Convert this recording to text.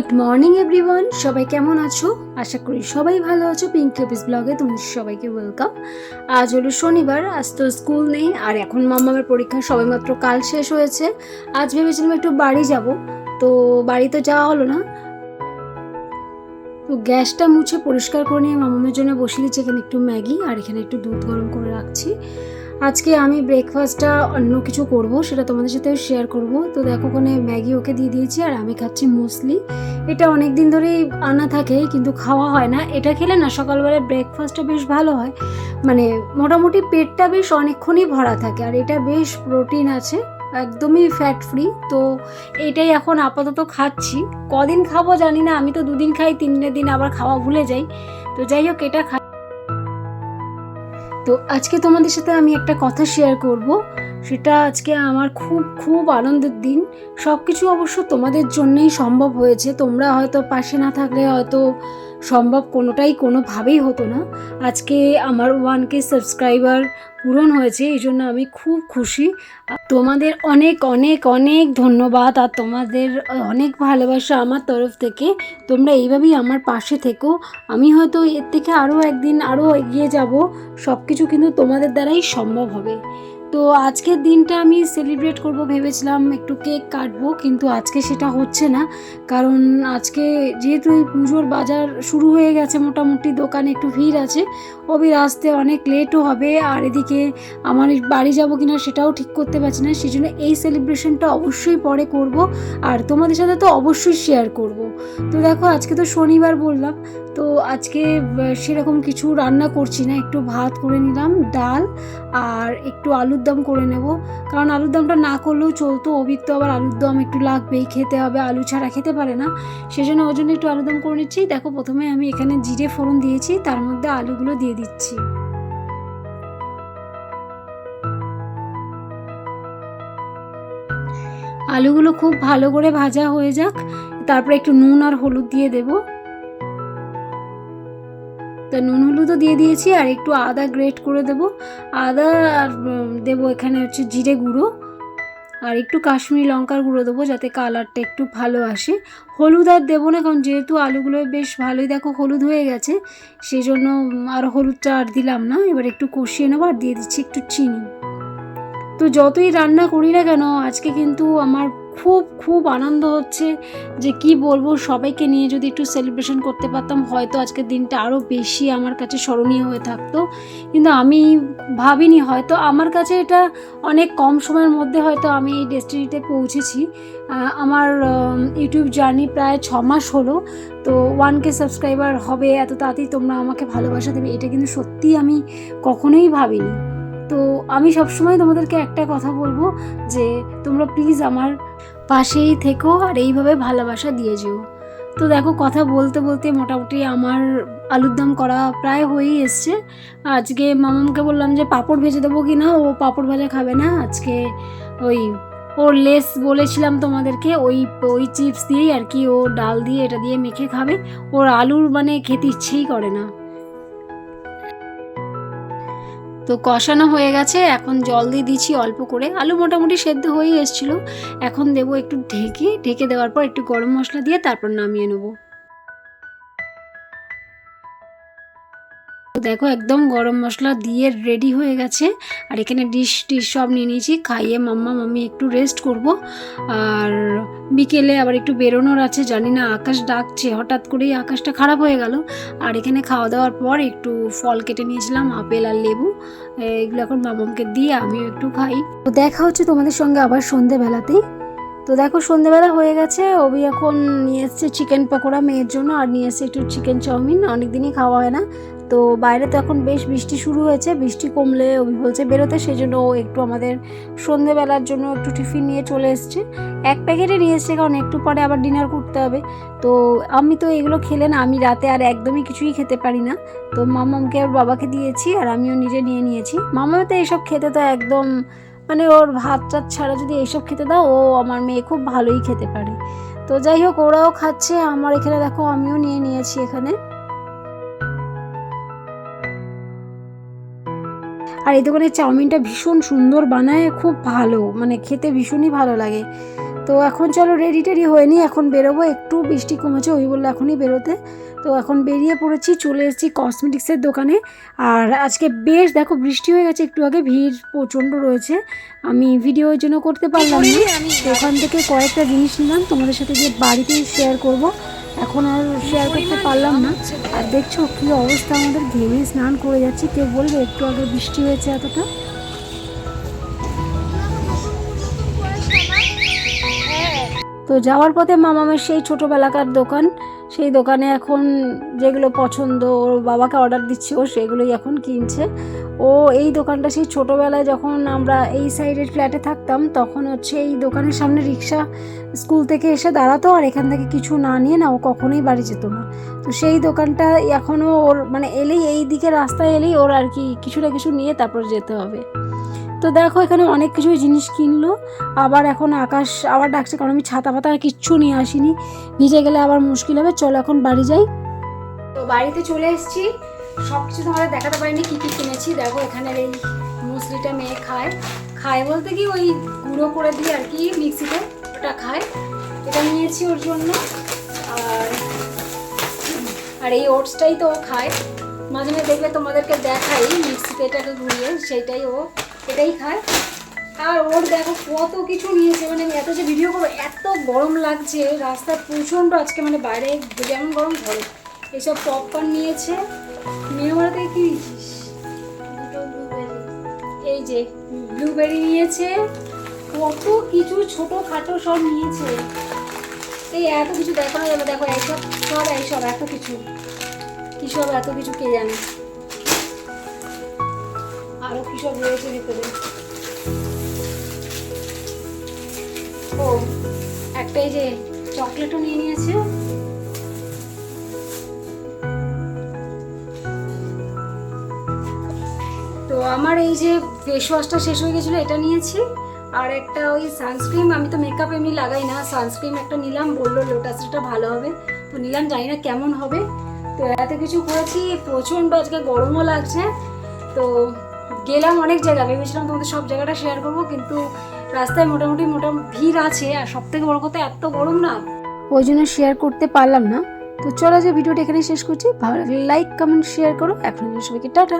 Good morning everyone সবাই কেমন আছো? আশা করি সবাই ভালো আছো। পিঙ্ক অফিস ব্লগে তোমাদের সবাইকে ওয়েলকাম আজ হলো শনিবার, আজ তো স্কুল নেই, আর এখন মামামের পরীক্ষা সবেমাত্র কাল শেষ হয়েছে। আজ ভেবেছিলাম একটু বাড়ি যাব, তো বাড়ি তো যাওয়া হলো না। তো গ্যাসটা মুছে পরিষ্কার করে নিয়ে মামামের জন্য বসিয়ে দিচ্ছি, এখানে একটু ম্যাগি আর এখানে একটু দুধ গরম করে রাখছি। আজকে আমি ব্রেকফাস্টটা অন্য কিছু করব সেটা তোমাদের সাথেও শেয়ার করব। তো দেখো ওখানে ম্যাগি ওকে দিয়ে দিয়েছি আর আমি খাচ্ছি মুসলি এটা অনেক দিন ধরেই আনা থাকে কিন্তু খাওয়া হয় না। এটা খেলে না সকালবেলা ব্রেকফাস্টটা বেশ ভালো হয়। মানে মোটামুটি পেটটা বেশ অনেকক্ষণই ভরা থাকে আর এটা বেশ প্রোটিন আছে একদমই ফ্যাট ফ্রি তো এটাই এখন আপাতত খাচ্ছি। কদিন খাব জানি না আমি তো দুদিন খাই তিন দিন আবার খাওয়া ভুলে যাই। তো যাই হোক এটা খা তো আজকে তোমাদের সাথে আমি একটা কথা শেয়ার করব। সেটা আজকে আমার খুব খুব আনন্দের দিন। সব কিছু অবশ্য তোমাদের জন্যই সম্ভব হয়েছে। তোমরা হয়তো পাশে না থাকলে হয়তো সম্ভব কোনোটাই কোনোভাবেই হতো না। আজকে আমার ওয়ান কে সাবস্ক্রাইবার পূরণ হয়েছে, এই জন্য আমি খুব খুশি। তোমাদের অনেক অনেক অনেক ধন্যবাদ আর তোমাদের অনেক ভালোবাসা আমার তরফ থেকে। তোমরা এইভাবেই আমার পাশে থেকো। আমি হয়তো এর থেকে আরও একদিন আরও এগিয়ে যাব। সব কিছু কিন্তু তোমাদের দ্বারাই সম্ভব হবে। তো আজকের দিনটা আমি সেলিব্রেট করব ভেবেছিলাম একটু কেক কাটবো, কিন্তু আজকে সেটা হচ্ছে না। কারণ আজকে যেহেতু এই পুজোর বাজার শুরু হয়ে গেছে, মোটামুটি দোকানে একটু ভিড় আছে, অবির আসতে অনেক লেটও হবে। আর এদিকে আমার বাড়ি যাব কিনা সেটাও ঠিক করতে পারছি না সেই জন্য এই সেলিব্রেশনটা অবশ্যই পরে করব। আর তোমাদের সাথে তো অবশ্যই শেয়ার করব। তো দেখো, আজকে তো শনিবার বললাম তো আজকে সেরকম কিছু রান্না করছি না। একটু ভাত করে নিলাম, ডাল আর একটু আলুর দম করে নেব। কারণ আলুর দমটা না করলেও চলতো অভির তো আবার আলুর দম একটু লাগবেই, খেতে হবে। আলু ছাড়া খেতে পারে না। সেজন্য ওই জন্য একটু আলুর দম করে নিচ্ছি। দেখো, প্রথমে আমি এখানে জিরে ফোড়ন দিয়েছি, তার মধ্যে আলুগুলো দিয়ে দিচ্ছি। আলুগুলো খুব ভালো করে ভাজা হয়ে যাক। তারপরে একটু নুন আর হলুদ দিয়ে দেবো। তা নুন হলুদও দিয়ে দিয়েছি আর একটু আদা গ্রেট করে দেবো। আদা আর দেবো এখানে হচ্ছে জিরে গুঁড়ো আর একটু কাশ্মীরি লঙ্কার গুঁড়ো দেবো যাতে কালারটা একটু ভালো আসে। হলুদ আর দেবো না, কারণ যেহেতু আলুগুলো বেশ ভালোই দেখো হলুদ হয়ে গেছে সেই জন্য আর হলুদটা আর দিলাম না। এবার একটু কষিয়ে নেব আর দিয়ে দিচ্ছি একটু চিনি। তো যতই রান্না করি না কেন, আজকে কিন্তু আমার খুব খুব আনন্দ হচ্ছে যে কি বলব, সবাইকে নিয়ে যদি একটু সেলিব্রেশন করতে পারতাম, হয়তো আজকের দিনটা আরও বেশি আমার কাছে স্মরণীয় হয়ে থাকতো। কিন্তু আমি ভাবিনি, হয়তো আমার কাছে এটা অনেক কম সময়ের মধ্যে হয়তো আমি এই ডেস্টিনিতে পৌঁছেছি। আমার ইউটিউব জার্নি প্রায় ছ মাস হলো, তো ওয়ান কে সাবস্ক্রাইবার হবে, এত তাড়াতাড়ি তোমরা আমাকে ভালোবাসা দেবে, এটা কিন্তু সত্যিই আমি কখনোই ভাবিনি। তো আমি সবসময় তোমাদেরকে একটা কথা বলব যে, তোমরা প্লিজ আমার পাশেই থেকো আর এইভাবে ভালোবাসা দিয়ে যেও। তো দেখো, কথা বলতে বলতে মোটামুটি আমার আলুর দম করা প্রায় হয়েই এসছে। আজকে মামামকে বললাম যে, পাঁপড় ভেজে দেবো কি না? ও পাঁপড় ভাজা খাবে না। আজকে ওই ওর লেস বলেছিলাম তোমাদেরকে, ওই ওই চিপস দিয়েই আর কি ও ডাল দিয়ে এটা দিয়ে মেখে খাবে। ওর আলুর মানে খেতে ইচ্ছেই করে না। তো কষানো হয়ে গেছে। এখন জল দিয়ে দিচ্ছি অল্প করে। আলু মোটামুটি সেদ্ধ হয়েই এসেছিল। এখন দেবো একটু ঢেকে। ঢেকে দেওয়ার পর একটু গরম মশলা দিয়ে তারপর নামিয়ে নেব। দেখো একদম গরম মশলা দিয়ে রেডি হয়ে গেছে। আর এখানে ডিশ টিশ সব নিয়ে নিয়েছি। খাইয়ে মাম্মা, মাম্মি একটু রেস্ট করব। আর বিকেলে আবার একটু বেরোনোর আছে, জানি না, আকাশ ডাকছে। হঠাৎ করেই আকাশটা খারাপ হয়ে গেল। আর এখানে খাওয়া দাওয়ার পর একটু ফল কেটে নিয়েছিলাম, আপেল আর লেবু। এগুলো এখন মামামকে দিয়ে আমিও একটু খাই। তো দেখা হচ্ছে তোমাদের সঙ্গে আবার সন্ধেবেলাতেই। তো দেখো, সন্ধেবেলা হয়ে গেছে। অভি এখন নিয়ে এসছে চিকেন পকোড়া মেয়ের জন্য। আর নিয়ে এসছে একটু চিকেন চাউমিন। অনেকদিনই খাওয়া হয় না। তো বাইরে তো এখন বেশ বৃষ্টি শুরু হয়েছে, বৃষ্টি কমলে অভি বলছে বেরোতে সেই জন্য ও একটু আমাদের সন্ধেবেলার জন্য একটু টিফিন নিয়ে চলে এসছে। এক প্যাকেটে নিয়ে এসছে, কারণ একটু পরে আবার ডিনার করতে হবে। তো আমি তো এগুলো খেলে না, আমি রাতে আর একদমই কিছুই খেতে পারি না। তো মামামকে আর বাবাকে দিয়েছি, আর আমিও নিজে নিয়ে নিয়েছি। মামাও তো এইসব খেতে তো একদম মানে ওর ভাত টাত ছাড়া যদি এইসব খেতে দাও, ও আমার মেয়ে খুব ভালোই খেতে পারে। তো যাই হোক, ওরাও খাচ্ছে, আমার এখানে দেখো আমিও নিয়ে নিয়েছি এখানে। আর এই দোকানের চাউমিনটা ভীষণ সুন্দর বানায় খুব ভালো মানে খেতে ভীষণই ভালো লাগে। তো এখন চলো রেডি টেডি হয়নি এখন বেরোবো একটু বৃষ্টি কমেছে ওই বলল এখনই বেরোতে। তো এখন বেরিয়ে পড়েছি চলে এসেছি কসমেটিক্সের দোকানে। আর আজকে বেশ দেখো বৃষ্টি হয়ে গেছে একটু আগে ভিড় প্রচণ্ড রয়েছে। আমি ভিডিওর জন্য করতে পারলাম না। ওখান থেকে কয়েকটা জিনিস নিলাম তোমাদের সাথে গিয়ে বাড়িতেই শেয়ার করব। এখন আর শেয়ার করতে পারলাম না। আর দেখছ কি অবস্থা? আমাদের ঘেমে স্নান করে যাচ্ছি। কেউ বলবে একটু আগে বৃষ্টি হয়েছে এতটা। তো যাওয়ার পথে মামামের সেই ছোটোবেলাকার দোকান। সেই দোকানে এখন যেগুলো পছন্দ, ওর বাবাকে অর্ডার দিচ্ছে, ও সেগুলোই এখন কিনছে। ও এই দোকানটা সেই ছোটোবেলায় যখন আমরা এই সাইডের ফ্ল্যাটে থাকতাম, তখন হচ্ছে এই দোকানের সামনে রিক্সা স্কুল থেকে এসে দাঁড়াতো আর এখান থেকে কিছু না নিয়ে না, ও কখনোই বাড়ি যেত না। তো সেই দোকানটা এখনও ওর মানে এলেই, এই দিকে রাস্তায় এলেই ওর আর কি কিছু না কিছু নিয়ে তারপর যেতে হবে। তো দেখো, এখানে অনেক কিছুই জিনিস কিনলো। আবার এখন আকাশ আবার ডাকছে, কারণ আমি ছাতা পাতা আর কিচ্ছু নিয়ে আসিনি। ভিজে গেলে আবার মুশকিল হবে, চলো এখন বাড়ি যাই। তো বাড়িতে চলে এসেছি। সব কিছু তোমাদের দেখাতে পারিনি, কী কী কিনেছি। দেখো এখানের এই মুসলিটা মেয়ে খায়। খায় বলতে কি, ওই গুঁড়ো করে দিয়ে আর কি মিক্সিতে ওটা খায়। এটা নিয়েছি ওর জন্য। আর আর এই ওটসটাই তো ও খায়। মাঝে মাঝে দেখলে তোমাদেরকে দেখাই, মিক্সিতে এটাকে ঘুরিয়ে, সেইটাই ও এটাই খায় আর ওর দেখো কত কিছু নিয়েছে মানে আমি এত যে ভিডিও করব, এত গরম লাগছে। রাস্তায় প্রচণ্ড আজকে মানে বাইরে যেমন গরম ঘরে এসব পপকর্ন নিয়েছে। মেয়েরা থেকে কি দিয়েছিস এই যে ব্লুবেরি নিয়েছে। কত কিছু ছোট খাটো সব নিয়েছে। এই এত কিছু দেখানো যাবে দেখো, এইসব, সব এইসব, এত কিছু। কী সব এত কিছু কে জানে? আরও কি সব রয়েছে ভিতরে? ও, একটা এই যে চকলেটও নিয়ে নিয়েছে। তো আমার এই যে ফেস ওয়াশটা শেষ হয়ে গেছিল, এটা নিয়েছি। আর একটা ওই সানস্ক্রিন আমি তো মেকআপ এমনি লাগাই না সানস্ক্রিন একটা নিলাম, বলল লোটাসটা ভালো হবে। তো নিলাম, জানি না কেমন হবে। তো এত কিছু করেছি, প্রচণ্ড আজকে গরমও লাগছে। তো গেলাম অনেক জায়গা ভেবেছিলাম তোমাদের সব জায়গাটা শেয়ার করব, কিন্তু রাস্তায় মোটামুটি মোটামুটি ভিড় আছে, আর সব থেকে বড় কথা এত গরম না। ওই জন্য শেয়ার করতে পারলাম না। তো চলো যে ভিডিওটা এখানে শেষ করছি। ভালো লাগলে লাইক কমেন্ট শেয়ার করো। এখন সবাইকে টাটা।